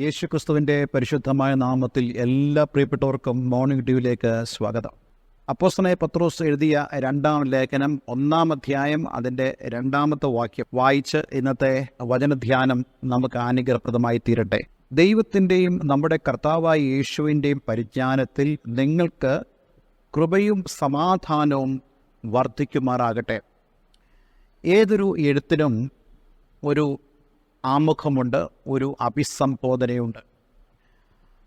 യേശുക്രിസ്തുവിന്റെ പരിശുദ്ധമായ നാമത്തിൽ എല്ലാ പ്രിയപ്പെട്ടവർക്കും മോർണിംഗ് ഡ്യൂവിലേക്ക് സ്വാഗതം. അപ്പോസ്തനെ പത്രോസ് എഴുതിയ രണ്ടാം ലേഖനം ഒന്നാം അധ്യായം അതിന്റെ രണ്ടാമത്തെ വാക്യം വായിച്ച് ഇന്നത്തെ വചനധ്യാനം നമുക്ക് അനുഗ്രഹപ്രദമായി തീരട്ടെ. ദൈവത്തിന്റെയും നമ്മുടെ കർത്താവായ യേശുവിന്റെയും പരിജ്ഞാനത്തിൽ നിങ്ങൾക്ക് കൃപയും സമാധാനവും വർദ്ധിക്കുമാറാകട്ടെ. ഏതൊരു എഴുത്തിനും ഒരു ആമുഖമുണ്ട് ഒരു അഭിസംബോധനയുണ്ട്.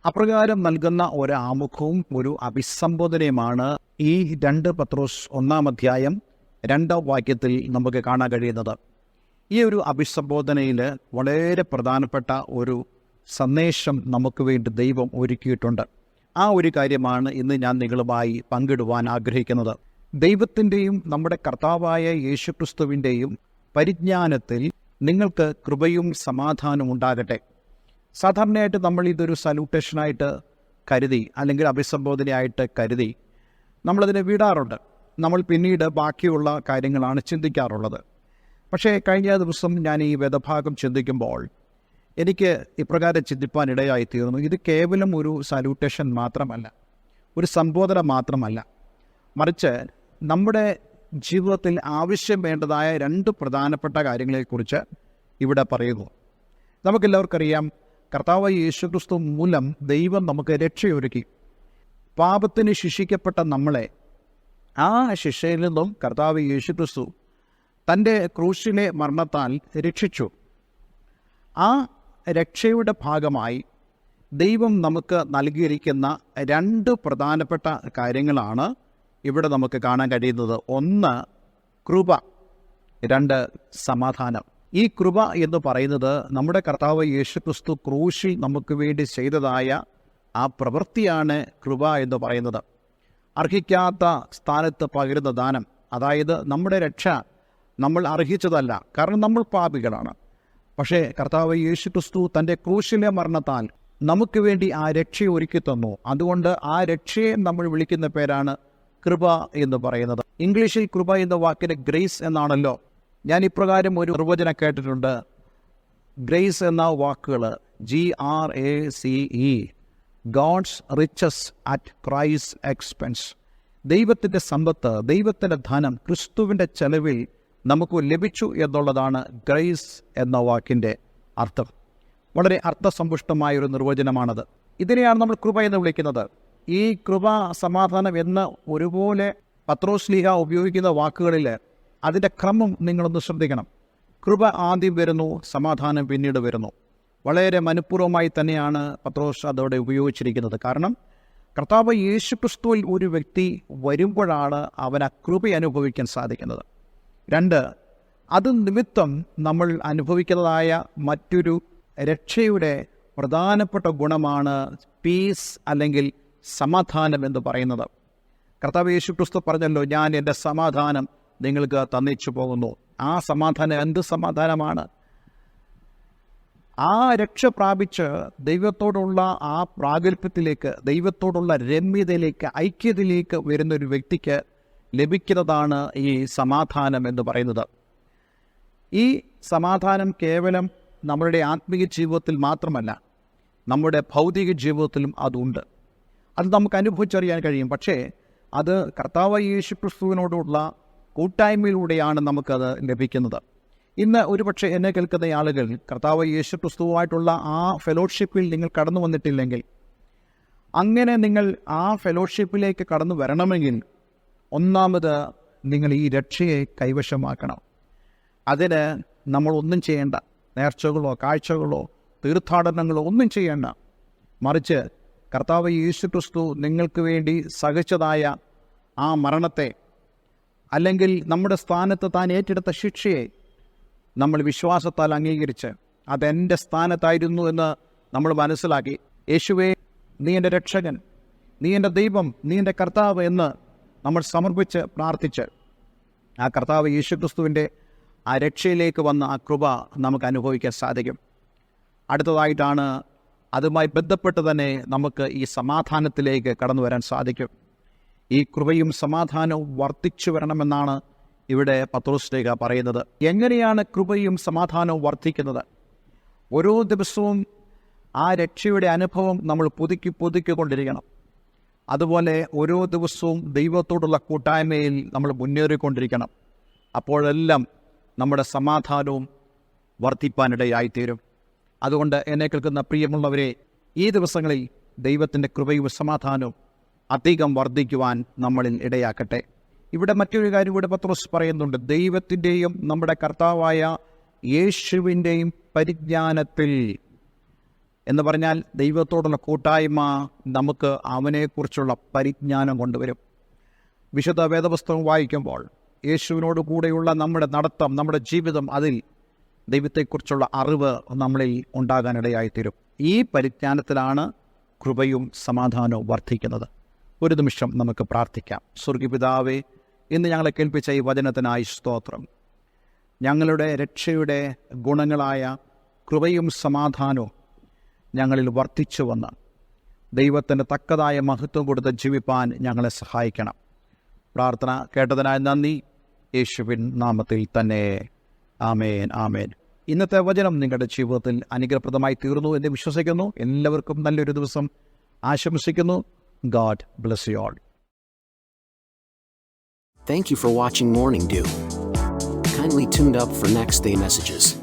അപ്രകാരം നൽകുന്ന ഒരു ആമുഖവും ഒരു അഭിസംബോധനയുമാണ് ഈ രണ്ട് പത്രോസ് ഒന്നാം അധ്യായം രണ്ടാം വാക്യത്തിൽ നമുക്ക് കാണാൻ കഴിയുന്നത്. ഈ ഒരു അഭിസംബോധനയിൽ വളരെ പ്രധാനപ്പെട്ട ഒരു സന്ദേശം നമുക്ക് വേണ്ടി ദൈവം ഒരുക്കിയിട്ടുണ്ട്. ആ ഒരു കാര്യമാണ് ഇന്ന് ഞാൻ നിങ്ങളുമായി പങ്കിടുവാൻ ആഗ്രഹിക്കുന്നത്. ദൈവത്തിന്റെയും നമ്മുടെ കർത്താവായ യേശുക്രിസ്തുവിന്റെയും പരിജ്ഞാനത്തിൽ നിങ്ങൾക്ക് കൃപയും സമാധാനവും ഉണ്ടാകട്ടെ. സാധാരണയായിട്ട് നമ്മൾ ഇതൊരു സല്യൂട്ടേഷനായിട്ട് കരുതി അല്ലെങ്കിൽ അഭിസംബോധനയായിട്ട് കരുതി നമ്മളതിനെ വിടാറുണ്ട്. നമ്മൾ പിന്നീട് ബാക്കിയുള്ള കാര്യങ്ങളാണ് ചിന്തിക്കാറുള്ളത്. പക്ഷേ കഴിഞ്ഞ ദിവസം ഞാൻ ഈ വേദഭാഗം ചിന്തിക്കുമ്പോൾ എനിക്ക് ഇപ്രകാരം ചിന്തിപ്പാൻ ഇടയായി തീർന്നു ഇത് കേവലം ഒരു സല്യൂട്ടേഷൻ മാത്രമല്ല ഒരു സംബോധന മാത്രമല്ല. മറിച്ച് നമ്മുടെ ജീവിതത്തിൽ ആവശ്യം വേണ്ടതായ രണ്ട് പ്രധാനപ്പെട്ട കാര്യങ്ങളെക്കുറിച്ച് ഇവിടെ പറയുന്നു. നമുക്കെല്ലാവർക്കറിയാം കർത്താവ് യേശുക്രിസ്തു മൂലം ദൈവം നമുക്ക് രക്ഷയൊരുക്കി. പാപത്തിന് ശിക്ഷിക്കപ്പെട്ട നമ്മളെ ആ ശിക്ഷയിൽ നിന്നും കർത്താവ് യേശുക്രിസ്തു തന്റെ ക്രൂശിലെ മരണത്താൽ രക്ഷിച്ചു. ആ രക്ഷയുടെ ഭാഗമായി ദൈവം നമുക്ക് നൽകിയിരിക്കുന്ന രണ്ട് പ്രധാനപ്പെട്ട കാര്യങ്ങളാണ് ഇവിടെ നമുക്ക് കാണാൻ കഴിയുന്നത് ഒന്ന് കൃപ രണ്ട് സമാധാനം. ഈ കൃപ എന്ന് പറയുന്നത് നമ്മുടെ കർത്താവ് യേശുക്രിസ്തു ക്രൂശിൽ നമുക്ക് വേണ്ടി ചെയ്തതായ ആ പ്രവൃത്തിയാണ് കൃപ എന്ന് പറയുന്നത്. അർഹിക്കാത്ത സ്ഥാനത്ത് പകരുന്ന ദാനം അതായത് നമ്മുടെ രക്ഷ നമ്മൾ അർഹിച്ചതല്ല കാരണം നമ്മൾ പാപികളാണ്. പക്ഷേ കർത്താവ് യേശുക്രിസ്തു തന്റെ ക്രൂശിലെ മരണത്താൽ നമുക്ക് വേണ്ടി ആ രക്ഷ ഒരുക്കി തന്നു. അതുകൊണ്ട് ആ രക്ഷയെ നമ്മൾ വിളിക്കുന്ന പേരാണ് കൃപ എന്ന് പറയുന്നത്. ഇംഗ്ലീഷിൽ കൃപ എന്ന വാക്കിന് ഗ്രേസ് എന്നാണല്ലോ. ഞാൻ ഇപ്രകാരം ഒരു നിർവചനം കേട്ടിട്ടുണ്ട്. ഗ്രേസ് എന്ന വാക്കുകൾ G R A C E God's riches at price expense. ദൈവത്തിന്റെ സമ്പത്ത് ദൈവത്തിന്റെ ധനം ക്രിസ്തുവിന്റെ ചെലവിൽ നമുക്ക് ലഭിച്ചു എന്നുള്ളതാണ് ഗ്രേസ് എന്ന വാക്കിന്റെ അർത്ഥം. വളരെ അർത്ഥസമ്പുഷ്ടമായ ഒരു നിർവചനമാണത്. ഇതിനെയാണ് നമ്മൾ കൃപ എന്ന് വിളിക്കുന്നത്. ഈ കൃപ സമാധാനം എന്ന് ഒരുപോലെ പത്രോസ്ലിഹ ഉപയോഗിക്കുന്ന വാക്കുകളിൽ അതിന്റെ ക്രമം നിങ്ങളൊന്ന് ശ്രദ്ധിക്കണം. കൃപ ആദ്യം വരുന്നു സമാധാനം പിന്നീട് വരുന്നു. വളരെ മനഃപൂർവമായി തന്നെയാണ് പത്രോസ് അതോടെ ഉപയോഗിച്ചിരിക്കുന്നത്. കാരണം കർത്താവ് യേശു ക്രിസ്തുവിൽ ഒരു വ്യക്തി വരുമ്പോഴാണ് അവൻ ആ കൃപ അനുഭവിക്കാൻ സാധിക്കുന്നത്. രണ്ട് അത് നിമിത്തം നമ്മൾ അനുഭവിക്കുന്നതായ മറ്റൊരു രക്ഷയുടെ പ്രധാനപ്പെട്ട ഗുണമാണ് പീസ് അല്ലെങ്കിൽ സമാധാനം എന്ന് പറയുന്നത്. കർത്താവ് യേശു ക്രിസ്തു പറഞ്ഞല്ലോ ഞാൻ എന്റെ സമാധാനം നിങ്ങൾക്ക് തന്നിച്ചു പോകുന്നു. ആ സമാധാനം എന്ത് സമാധാനമാണ്? ആ രക്ഷ പ്രാപിച്ച് ദൈവത്തോടുള്ള ആ പ്രാഗൽഭ്യത്തിലേക്ക് ദൈവത്തോടുള്ള രമ്യതയിലേക്ക് ഐക്യത്തിലേക്ക് വരുന്ന ഒരു വ്യക്തിക്ക് ലഭിക്കുന്നതാണ് ഈ സമാധാനം എന്ന് പറയുന്നത്. ഈ സമാധാനം കേവലം നമ്മളുടെ ആത്മീയ ജീവിതത്തിൽ മാത്രമല്ല നമ്മുടെ ഭൗതിക ജീവിതത്തിലും അതുണ്ട്. അത് നമുക്ക് അനുഭവിച്ചറിയാൻ കഴിയും. പക്ഷേ അത് കർത്താവ് യേശു ക്രിസ്തുവിനോടുള്ള കൂട്ടായ്മയിലൂടെയാണ് നമുക്കത് ലഭിക്കുന്നത്. ഇന്ന് ഒരുപക്ഷെ എന്നെ കേൾക്കുന്ന ആളുകൾ കർത്താവ് യേശു ക്രിസ്തുവുമായിട്ടുള്ള ആ ഫെലോഷിപ്പിൽ നിങ്ങൾ കടന്നു വന്നിട്ടില്ലെങ്കിൽ അങ്ങനെ നിങ്ങൾ ആ ഫെലോഷിപ്പിലേക്ക് കടന്നു വരണമെങ്കിൽ ഒന്നാമത് നിങ്ങൾ ഈ രക്ഷയെ കൈവശമാക്കണം. അതിന് നമ്മൾ ഒന്നും ചെയ്യേണ്ട. നേർച്ചകളോ കാഴ്ചകളോ തീർത്ഥാടനങ്ങളോ ഒന്നും ചെയ്യേണ്ട. മറിച്ച് കർത്താവ് യേശു ക്രിസ്തു നിങ്ങൾക്ക് വേണ്ടി സഹിച്ചതായ ആ മരണത്തെ അല്ലെങ്കിൽ നമ്മുടെ സ്ഥാനത്ത് താൻ ഏറ്റെടുത്ത ശിക്ഷയെ നമ്മൾ വിശ്വാസത്താൽ അംഗീകരിച്ച് അതെന്റെ സ്ഥാനത്തായിരുന്നു എന്ന് നമ്മൾ മനസ്സിലാക്കി. യേശുവേ നീ എന്റെ രക്ഷകൻ നീ എന്റെ ദൈവം നീ എന്റെ കർത്താവ് എന്ന് നമ്മൾ സമർപ്പിച്ച് പ്രാർത്ഥിച്ച് ആ കർത്താവ് യേശുക്രിസ്തുവിന്റെ ആ രക്ഷയിലേക്ക് വന്ന ആ കൃപ നമുക്ക് അനുഭവിക്കാൻ സാധിക്കും. അടുത്തതായിട്ടാണ് അതുമായി ബന്ധപ്പെട്ട് തന്നെ നമുക്ക് ഈ സമാധാനത്തിലേക്ക് കടന്നു വരാൻ സാധിക്കും. ഈ കൃപയും സമാധാനവും വർദ്ധിച്ചു വരണമെന്നാണ് ഇവിടെ പത്രോസ്ലേഖ പറയുന്നത്. എങ്ങനെയാണ് കൃപയും സമാധാനവും വർദ്ധിക്കുന്നത്? ഓരോ ദിവസവും ആ രക്ഷയുടെ അനുഭവം നമ്മൾ പുതുക്കി പുതുക്കിക്കൊണ്ടിരിക്കണം അതുപോലെ ഓരോ ദിവസവും ദൈവത്തോടുള്ള കൂട്ടായ്മയിൽ നമ്മൾ മുന്നേറിക്കൊണ്ടിരിക്കണം. അപ്പോഴെല്ലാം നമ്മുടെ സമാധാനവും വർദ്ധിപ്പാനിടയായിത്തീരും. അതുകൊണ്ട് എന്നെ കേൾക്കുന്ന പ്രിയമുള്ളവരെ ഈ ദിവസങ്ങളിൽ ദൈവത്തിന്റെ കൃപയും സമാധാനവും അധികം വർദ്ധിക്കുവാൻ നമ്മളിൽ ഇടയാക്കട്ടെ. ഇവിടെ മറ്റൊരു കാര്യം ഇവിടെ പത്രോസ് പറയുന്നുണ്ട്. ദൈവത്തിന്റെയും നമ്മുടെ കർത്താവായ യേശുവിന്റെയും പരിജ്ഞാനത്തിൽ എന്ന് പറഞ്ഞാൽ ദൈവത്തോടുള്ള കൂട്ടായ്മ നമുക്ക് അവനെക്കുറിച്ചുള്ള പരിജ്ഞാനം കൊണ്ടുവരും. വിശുദ്ധ വേദപുസ്തകം വായിക്കുമ്പോൾ യേശുവിനോട് കൂടെയുള്ള നമ്മുടെ നടത്തം നമ്മുടെ ജീവിതം അതിൽ ദൈവത്തെക്കുറിച്ചുള്ള അറിവ് നമ്മളിൽ ഉണ്ടാകാനിടയായിത്തീരും. ഈ പരിജ്ഞാനത്തിലാണ് കൃപയും സമാധാനവും വർദ്ധിക്കുന്നത്. ഒരു നിമിഷം നമുക്ക് പ്രാർത്ഥിക്കാം. സ്വർഗിപിതാവേ ഇന്ന് ഞങ്ങളെ കേൾപ്പിച്ച ഈ വചനത്തിനായി സ്തോത്രം. ഞങ്ങളുടെ രക്ഷയുടെ ഗുണങ്ങളായ കൃപയും സമാധാനവും ഞങ്ങളിൽ വർദ്ധിച്ചു വന്ന് ദൈവത്തിന് തക്കതായ മഹത്വം കൊടുത്ത് ജീവിപ്പാൻ ഞങ്ങളെ സഹായിക്കണം. പ്രാർത്ഥന കേട്ടതിനായി നന്ദി. യേശുവിൻ നാമത്തിൽ തന്നെ ആമേൻ ആമേൻ ഇന്നത്തെ വചനം നിങ്ങളുടെ ജീവിതത്തിൽ അനുഗ്രഹപ്രദമായി തീർന്നു എന്ന് വിശ്വസിക്കുന്നു എല്ലാവർക്കും നല്ലൊരു ദിവസം ആശംസിക്കുന്നു god bless you all Thank you for watching Morning Dew. Kindly tuned up for next day messages.